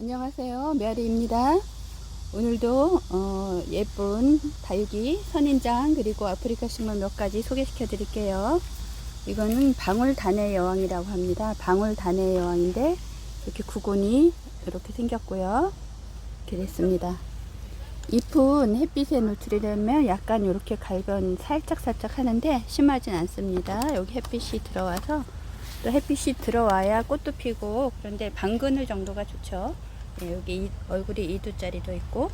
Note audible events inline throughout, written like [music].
안녕하세요. 메아리입니다. 오늘도 어, 예쁜 다육이, 선인장 그리고 아프리카 식물 몇 가지 소개시켜 드릴게요. 이거는 방울 단의 여왕이라고 합니다. 방울 단의 여왕인데 이렇게 구근이 이렇게 생겼고요. 이렇게 됐습니다. 잎은 햇빛에 노출되면 약간 이렇게 갈변 살짝 살짝 하는데 심하진 않습니다. 여기 햇빛이 들어와서 또 햇빛이 들어와야 꽃도 피고 그런데 방그늘 정도가 좋죠. 예, 여기 이- 얼굴이 2두짜리도 있고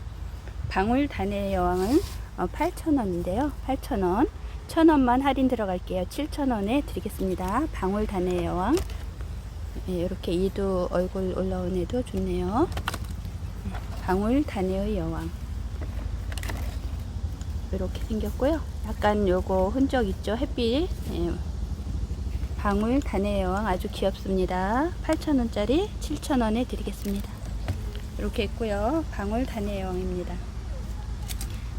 방울 단의 여왕은 어, 8,000원인데요. 8,000원. 1,000원만 할인 들어갈게요. 7,000원에 드리겠습니다. 방울 단의 여왕. 예, 이렇게 이두 얼굴 올라온 애도 좋네요. 예, 방울 단의 여왕. 이렇게 생겼고요. 약간 요거 흔적 있죠? 햇빛. 예, 방울 단의 여왕 아주 귀엽습니다. 8,000원짜리 7,000원에 드리겠습니다. 이렇게 있고요. 방울 단의 여왕입니다.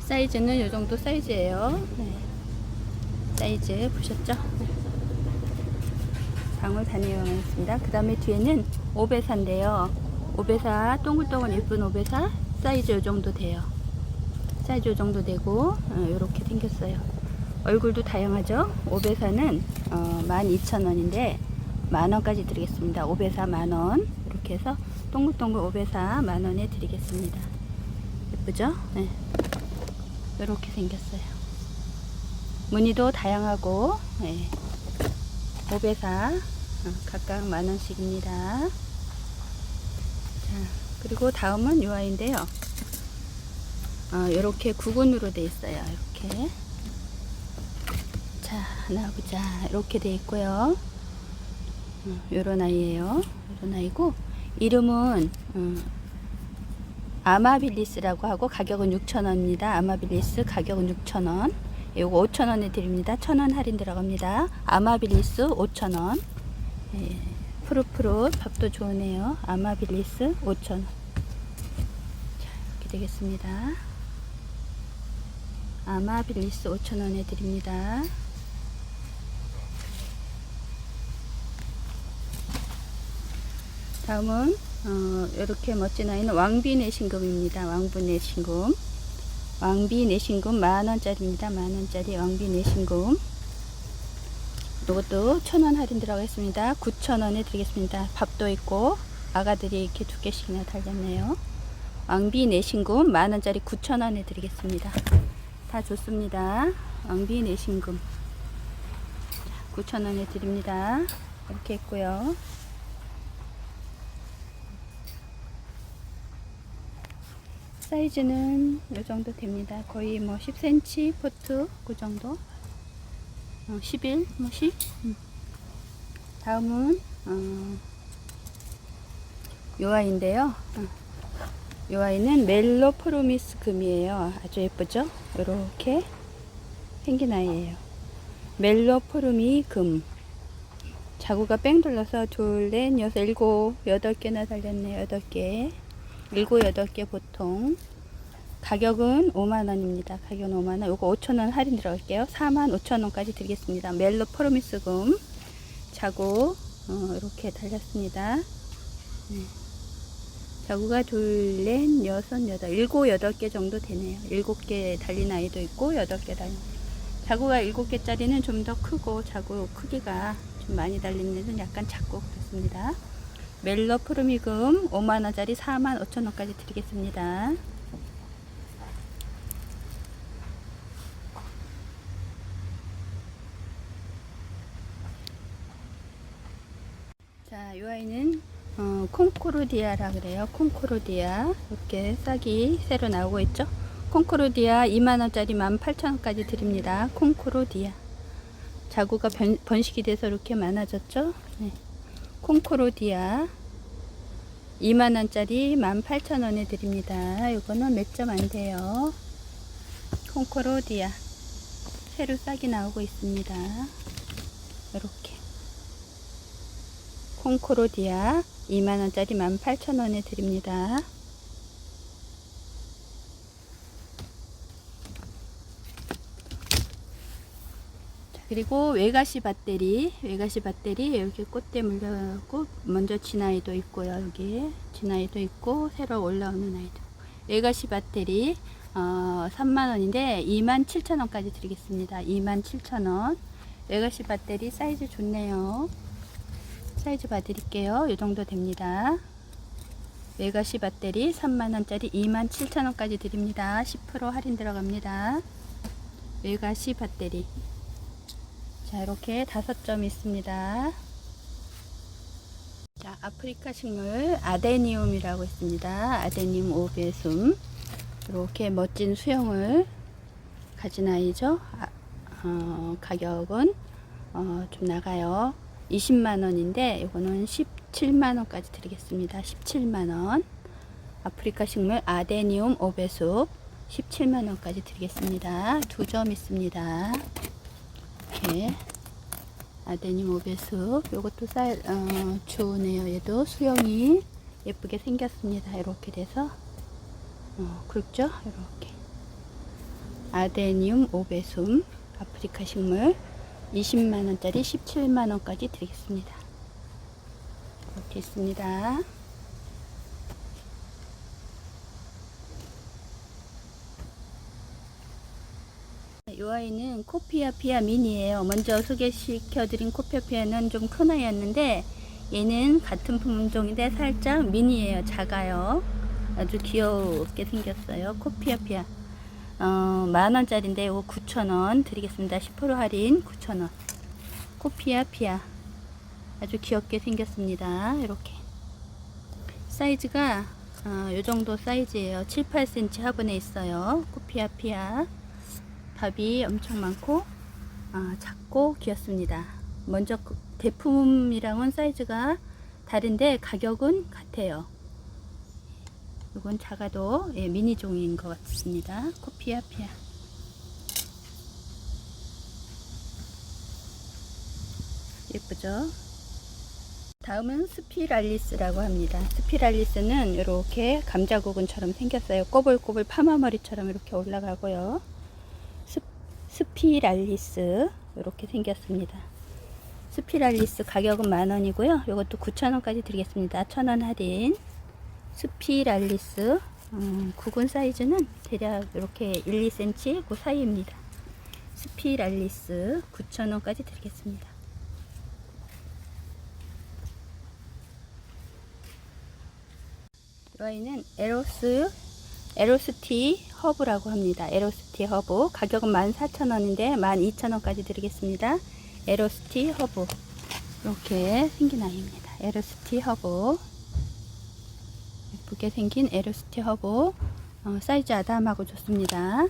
사이즈는 이 정도 사이즈예요. 네. 사이즈 보셨죠? 네. 방울 단의 여왕이 있습니다. 그 다음에 뒤에는 오베사인데요. 오베사 동글동글 예쁜 오베사 사이즈 이 정도 돼요. 사이즈 이 정도 되고 이렇게 생겼어요. 얼굴도 다양하죠. 오베사는 어, 12,000원인데 만원까지 드리겠습니다. 오베사 만원 이렇게 해서 동글동글 오베사 만원에 드리겠습니다. 예쁘죠? 네. 이렇게 생겼어요. 무늬도 다양하고 네. 오베사 어, 각각 만원씩입니다. 자, 그리고 다음은 이 아이인데요. 어, 이렇게 구근으로 돼 있어요. 이렇게. 자, 하나 보자. 이렇게 돼 있고요. 어, 요런 아이예요. 요런 아이고 이름은 음, 아마빌리스라고 하고 가격은 6,000원입니다. 아마빌리스 가격은 6,000원. 요거 5,000원에 드립니다. 1,000원 할인 들어갑니다. 아마빌리스 5,000원. 예, 푸릇푸릇 밥도 좋으네요. 아마빌리스 5,000원. 자, 이렇게 되겠습니다. 아마빌리스 5,000원에 드립니다. 다음은 어, 이렇게 멋진 아이는 왕비 내신금입니다. 왕비 내신금. 왕비 내신금 만원짜리입니다. 만원짜리 왕비 내신금. 이것도 천원 할인 들어가겠습니다. 9천원에 드리겠습니다. 밥도 있고 아가들이 이렇게 두 개씩이나 달렸네요. 왕비 내신금 만원짜리 9천원에 드리겠습니다. 다 좋습니다. 왕비 내신금 9천원에 드립니다. 이렇게 있고요. 사이즈는 이 정도 됩니다. 거의 뭐 10cm 포트 그 정도. 어, 11, 뭐 10. 음. 다음은 어, 요 아이인데요. 어, 요 아이는 멜로포로미스 금이에요. 아주 예쁘죠? 이렇게 생긴 아이예요. 멜로포르미 금. 자구가 뺑 돌려서 둘, 넷, 여섯, 일곱, 여덟 개나 달렸네요. 여덟 개. 일곱, 여덟 개 보통. 가격은 5만원입니다. 가격은 5만원. 요거 5천원 할인 들어갈게요. 4만 5천원까지 드리겠습니다. 멜로 포르미스 금. 자구, 어, 이렇게 달렸습니다. 네. 자구가 둘, 넷, 여섯, 여덟, 일곱, 여덟 개 정도 되네요. 일곱 개 달린 아이도 있고, 여덟 개 달린. 자구가 일곱 개짜리는 좀 더 크고, 자구 크기가 좀 많이 달린 애는 약간 작고 그렇습니다. 멜로 푸르미금 5만원짜리 4만 5천원까지 드리겠습니다. 자, 이 아이는 어, 콩코르디아라 그래요. 콩코르디아. 이렇게 싹이 새로 나오고 있죠. 콩코르디아 2만원짜리 18,000원까지 드립니다. 콩코르디아. 자구가 변, 번식이 돼서 이렇게 많아졌죠. 네. 콩코르디아 2만원짜리 18,000원에 드립니다. 이거는 몇 점 안 돼요. 콩코르디아. 새로 싹이 나오고 있습니다. 이렇게. 콩코로디아 2만원짜리 18,000원에 드립니다. 그리고 외가시 밭대리, 외가시 밭대리 이렇게 꽃대 물려고 먼저 진 아이도 있고요. 여기 진 아이도 있고 새로 올라오는 아이도. 외가시 밭대리 어, 3만 원인데 2만 7천 원까지 드리겠습니다. 2만 7천 원. 외가시 밭대리 사이즈 좋네요. 사이즈 봐드릴게요. 이 정도 됩니다. 외가시 밭대리 3만원짜리 27,000원까지 드립니다. 10% 할인 들어갑니다. 외가시 밭대리. 자, 이렇게 다섯 점 있습니다. 자, 아프리카 식물 아데니움이라고 있습니다. 아데니움 오베숨. 이렇게 멋진 수영을 가진 아이죠. 아, 어, 가격은 어, 좀 나가요. 20만원인데, 이거는 17만원까지 드리겠습니다. 17만원. 아프리카 식물 아데니움 오베숲 17만원까지 드리겠습니다. 두 점 있습니다. 이렇게. 아데니움 오베숲. 요것도 쌀, 어, 좋으네요. 얘도 수영이 예쁘게 생겼습니다. 이렇게 돼서. 어, 굵죠? 이렇게. 아데니움 오베숨 아프리카 식물 20만원짜리 17만원까지 드리겠습니다. 이렇게 있습니다. 이 아이는 코피아피아 미니예요. 먼저 소개시켜드린 코피아피아는 좀 큰 아이였는데 얘는 같은 품종인데 살짝 미니예요. 작아요. 아주 귀엽게 생겼어요. 코피아피아. 어, 만원짜리인데 이거 9천원 드리겠습니다. 10% 할인 9천원. 코피아피아. 아주 귀엽게 생겼습니다. 이렇게. 사이즈가 어, 요 정도 사이즈예요. 7, 8cm 화분에 있어요. 코피아피아. 밥이 엄청 많고 어, 작고 귀엽습니다. 먼저 그 대품이랑은 사이즈가 다른데 가격은 같아요. 이건 작아도 예, 미니 종인 것 같습니다. 코피아 피아. 예쁘죠? 다음은 스피랄리스라고 합니다. 스피랄리스는 이렇게 감자고근처럼 생겼어요. 꼬불꼬불 파마머리처럼 이렇게 올라가고요. 스, 스피랄리스 이렇게 생겼습니다. 스피랄리스 가격은 만원이고요. 이것도 9천원까지 드리겠습니다. 천원 할인. 스피랄리스 음, 구근 사이즈는 대략 이렇게 1, 2cm 그 사이입니다. 스피랄리스 9,000원까지 드리겠습니다. 이 아이는 에로스 에로스티 허브라고 합니다. 에로스티 허브 가격은 14,000원인데 12,000원까지 드리겠습니다. 에로스티 허브 이렇게 생긴 아이입니다. 에로스티 허브 예쁘게 생긴 에로스티 허브 어, 사이즈 아담하고 좋습니다.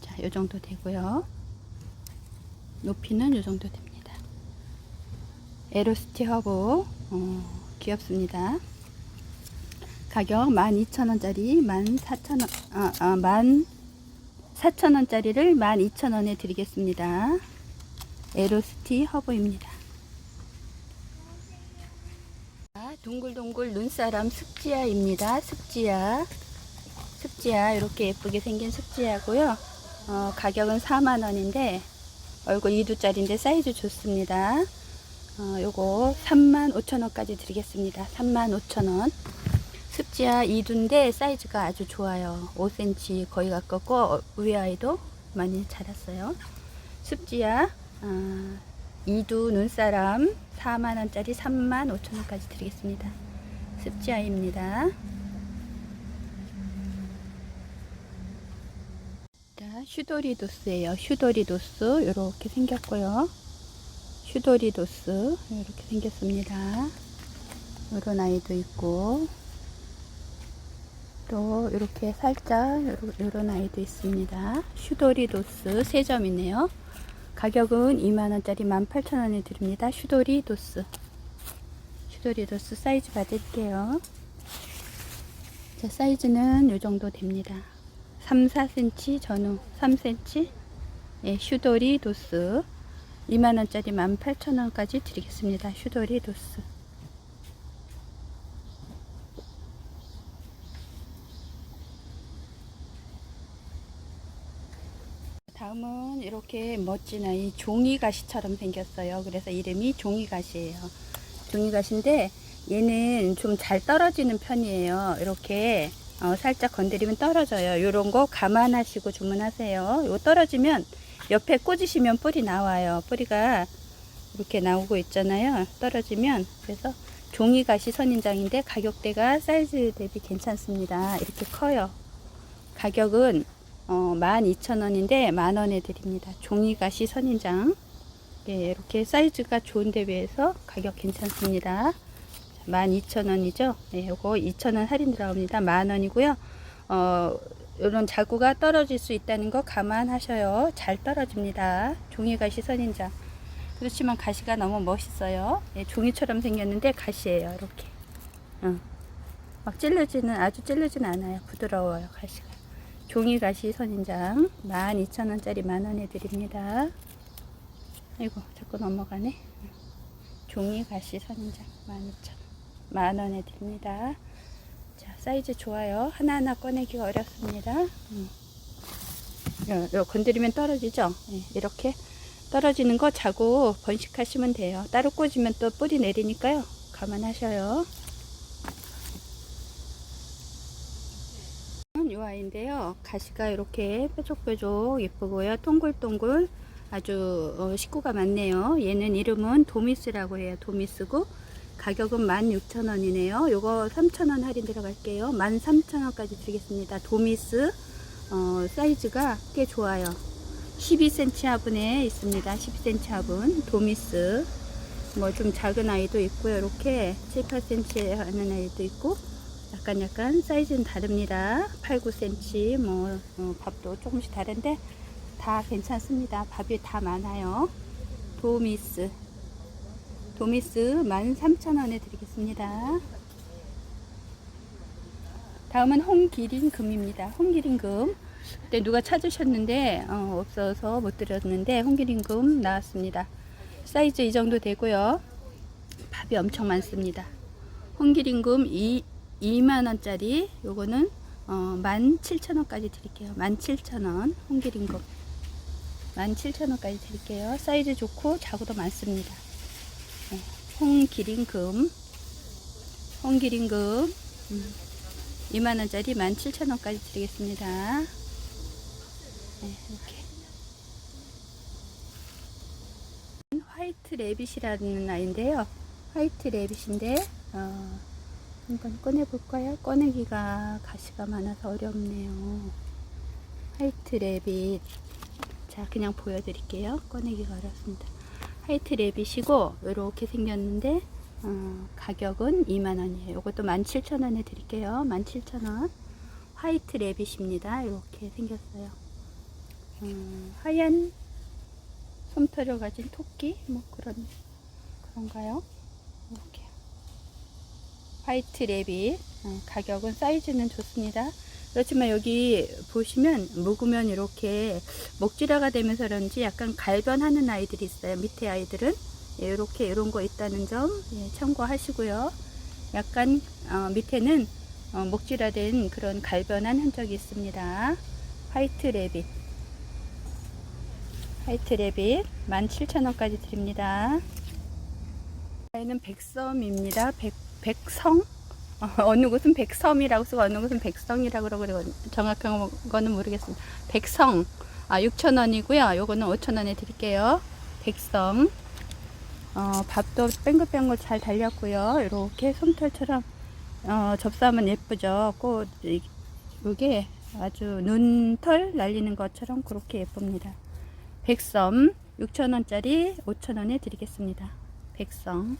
자, 요 정도 되고요. 높이는 요 정도 됩니다. 에로스티 허브 어, 귀엽습니다. 가격 12,000원짜리 14,000원 아, 아, 14,000원짜리를 12,000원에 드리겠습니다. 에로스티 허브입니다. 동글동글 눈사람 습지야입니다. 습지야. 습지야. 이렇게 예쁘게 생긴 습지야고요. 어, 가격은 4만원인데, 얼굴 2두짜리인데 사이즈 좋습니다. 어, 요거 35,000원까지 드리겠습니다. 35,000원. 습지야 2두인데 사이즈가 아주 좋아요. 5cm 거의 가깝고, 어, 우리 아이도 많이 자랐어요. 습지야. 어, 이두 눈사람 4만원짜리 3만 5천원까지 드리겠습니다. 습지아입니다. 자, 슈도리도스예요. 슈도리도스 이렇게 생겼고요. 슈도리도스 이렇게 생겼습니다. 이런 아이도 있고 또 이렇게 살짝 이런 아이도 있습니다. 슈도리도스 세 점이네요. 가격은 2만원짜리 18,000원에 드립니다. 슈도리 도스. 슈도리 도스 사이즈 받을게요. 자, 사이즈는 이 정도 됩니다. 3, 4cm 전후 3cm. 예, 슈도리 도스. 2만원짜리 18,000원까지 드리겠습니다. 슈도리 도스. 다음은 이렇게 멋진 아이 종이가시처럼 생겼어요. 그래서 이름이 종이가시예요. 종이가시인데 얘는 좀 잘 떨어지는 편이에요. 이렇게 어, 살짝 건드리면 떨어져요. 이런 거 감안하시고 주문하세요. 이거 떨어지면 옆에 꽂으시면 뿌리 나와요. 뿌리가 이렇게 나오고 있잖아요. 떨어지면 그래서 종이가시 선인장인데 가격대가 사이즈 대비 괜찮습니다. 이렇게 커요. 가격은 어, 12,000원인데 만원에 드립니다. 종이가 시 선인장. 예, 이렇게 사이즈가 좋은데 비해서 가격 괜찮습니다. 12,000원이죠. 네, 요거 2,000원 할인 들어갑니다. 만원이고요. 어, 요런 자구가 떨어질 수 있다는 거 감안하셔요. 잘 떨어집니다. 종이가 시 선인장. 그렇지만 가시가 너무 멋있어요. 예, 종이처럼 생겼는데 가시예요. 이렇게. 어. 막 찔르지는 아주 찔르지는 않아요. 부드러워요. 가시가. 종이가시 선인장 12,000원짜리 만원에 드립니다. 아이고 자꾸 넘어가네. 종이가시 선인장 12,000원 만원에 드립니다. 자 사이즈 좋아요. 하나하나 꺼내기가 어렵습니다. 음. 요, 요 건드리면 떨어지죠. 예, 이렇게 떨어지는 거 자고 번식하시면 돼요. 따로 꽂으면 또 뿌리 내리니까요. 감안하셔요. 이 아이인데요. 가시가 이렇게 뾰족뾰족 예쁘고요. 동글동글 아주 어, 식구가 많네요. 얘는 이름은 도미스라고 해요. 도미스고 가격은 16,000원이네요. 요거 3,000원 할인 들어갈게요. 13,000원까지 드리겠습니다. 도미스 어, 사이즈가 꽤 좋아요. 12cm 화분에 있습니다. 12cm 화분 도미스 뭐 좀 작은 아이도 있고요. 이렇게 7, 8cm 하는 아이도 있고 약간 약간 사이즈는 다릅니다. 8, 9cm 뭐 어, 밥도 조금씩 다른데 다 괜찮습니다. 밥이 다 많아요. 도미스 도미스 13,000원에 드리겠습니다. 다음은 홍기린 금입니다. 홍기린 금. 그때 누가 찾으셨는데 어, 없어서 못 드렸는데 홍기린 금 나왔습니다. 사이즈 이 정도 되고요. 밥이 엄청 많습니다. 홍기린 금 2, 2만원짜리 요거는 어, 17,000원까지 드릴게요. 17,000원 홍기린금 17,000원까지 드릴게요. 사이즈 좋고 자구도 많습니다. 네, 홍기린금 홍기린금 음, 2만원짜리 17,000원까지 드리겠습니다. 네, 이렇게 화이트 레빗이라는 아이인데요. 화이트 레빗인데 어, 한번 꺼내볼까요? 꺼내기가 가시가 많아서 어렵네요. 화이트 레빗. 자, 그냥 보여드릴게요. 꺼내기가 어렵습니다. 화이트 레빗이고, 이렇게 생겼는데, 어, 가격은 2만원이에요. 이것도 17,000원에 드릴게요. 17,000원. 화이트 레빗입니다. 이렇게 생겼어요. 음, 하얀 솜털을 가진 토끼? 뭐 그런, 그런가요? 이렇게. 화이트 레빗 어, 가격은 사이즈는 좋습니다. 그렇지만 여기 보시면 묵으면 이렇게 목질화가 되면서 그런지 약간 갈변하는 아이들이 있어요. 밑에 아이들은. 예, 이렇게 이런 거 있다는 점 예, 참고하시고요. 약간 어, 밑에는 어, 목질화된 그런 갈변한 흔적이 있습니다. 화이트 레빗 화이트 레빗 17,000원까지 드립니다. 얘는 백섬입니다. 백 백성 [laughs] 어, 느 곳은 백섬이라고 쓰고 어느 곳은 백성이라고 그러고 정확한 거는 모르겠습니다. 백성 아 6,000원이고요. 요거는 5,000원에 드릴게요. 백성 어, 밥도 뺑글뺑글 잘 달렸고요. 이렇게 솜털처럼 어, 접수하면 예쁘죠. 꽃 이게 아주 눈털 날리는 것처럼 그렇게 예쁩니다. 백섬 6,000원짜리 5,000원에 드리겠습니다. 백성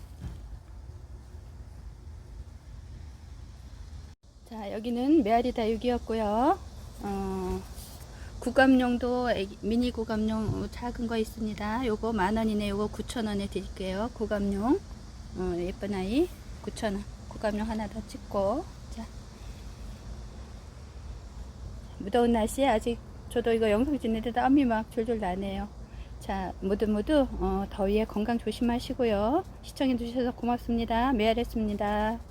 자, 여기는 메아리 다육이었고요. 어, 구감용도 미니 구감용 작은 거 있습니다. 요거 만 원이네. 요거 9천 원에 드릴게요. 구감용 어, 예쁜 아이 9천 원. 구감용 하나 더 찍고 자 무더운 날씨에 아직 저도 이거 영상 찍는데 땀이 막 졸졸 나네요. 자 모두 모두 어, 더위에 건강 조심하시고요. 시청해 주셔서 고맙습니다. 메아리였습니다.